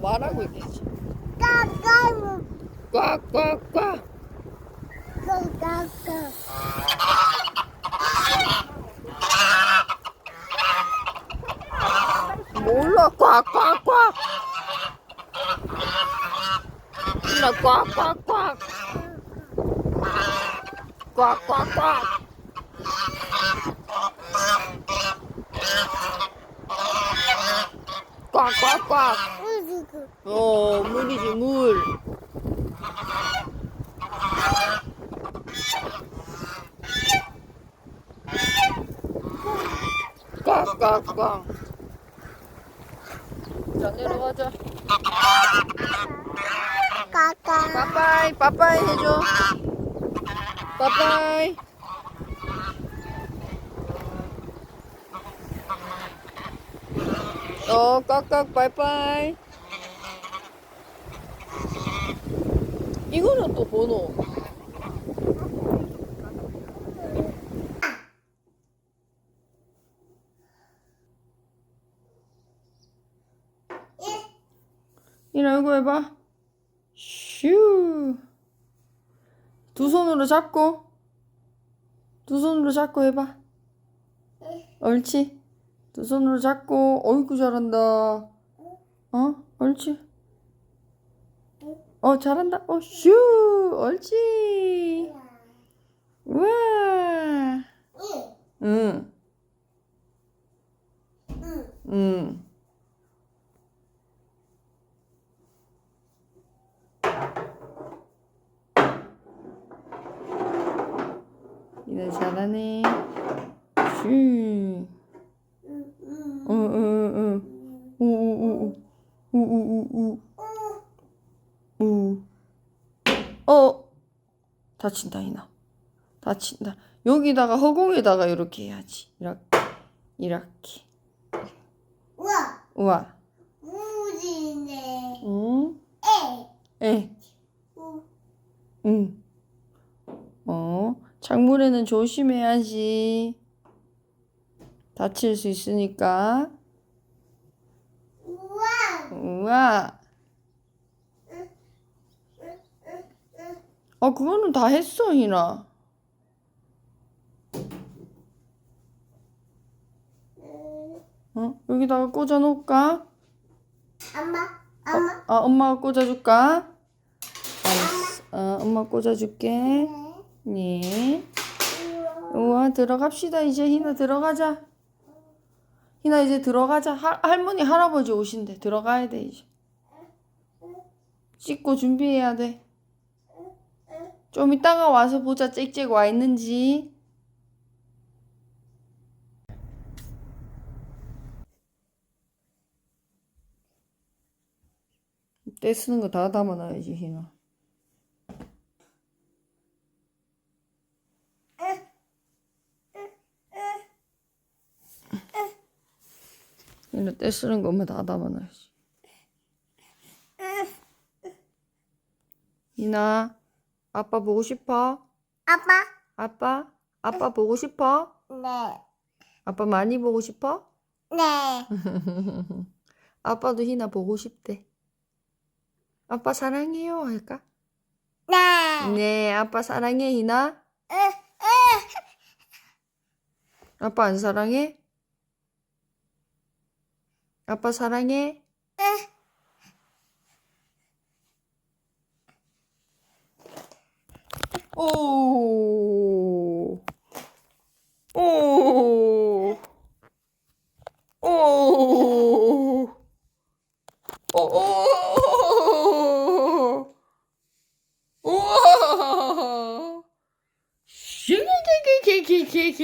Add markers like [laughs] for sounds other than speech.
말하고 있겠지. 까까무 꽉꽉꽉. 까까까 몰라 꽉꽉꽉. 나 꽉꽉꽉. 꽉꽉꽉. 꽉꽉꽉. 우 꽉꽉꽉. 자, 내려가자. 까까 빠빠이, 빠빠이 해줘. 빠빠이. 어, 꽉꽉, 빠이빠이. 이거는 또 번호. 이거 해봐. 슈. 두 손으로 잡고. 두 손으로 잡고 해봐. 옳지. 두 손으로 잡고. 어이구 잘한다. 어? 옳지. 어 잘한다. 어 슈. 옳지. 우와. 응. 응. 이 나 잘하네. 슈. 어. 우, 우, 우, 우. 우, 우, 우, 우. 우. 어. 다친다, 이나. 다친다. 여기다가 허공에다가 이렇게 해야지. 이렇게. 이렇게. 우와 우와. 우지네 응? 에 에. 우 응. 어. 창문에는 조심해야지. 다칠 수 있으니까. 우와 우와. 아, 그거는 다 했어, 희나. 어? 여기다가 꽂아 놓을까? 엄마 엄마 아, 엄마가 꽂아줄까? 알았어. 어, 엄마 꽂아줄게. 네. 우와, 들어갑시다. 이제 희나 들어가자. 희나 이제 들어가자. 할 할머니, 할아버지 오신대. 들어가야 돼, 이제. 씻고 준비해야 돼. 좀 이따가 와서 보자. 짹짹 와 있는지. 때 쓰는 거 다 담아놔야지, 희나. 희나 때 쓰는 거 엄마 다 담아놔야지. 희나, 아빠 보고 싶어? 아빠 아빠? 아빠 보고 싶어? 네 아빠 많이 보고 싶어? 네. [laughs] 아빠도 희나 보고 싶대. 아빠 사랑해요 할까? 네. 네, 아빠 사랑해 희나. 아빠 안 사랑해? 아빠 사랑해? 오. 오. 오. 오. 우와. 슈기기기기기기.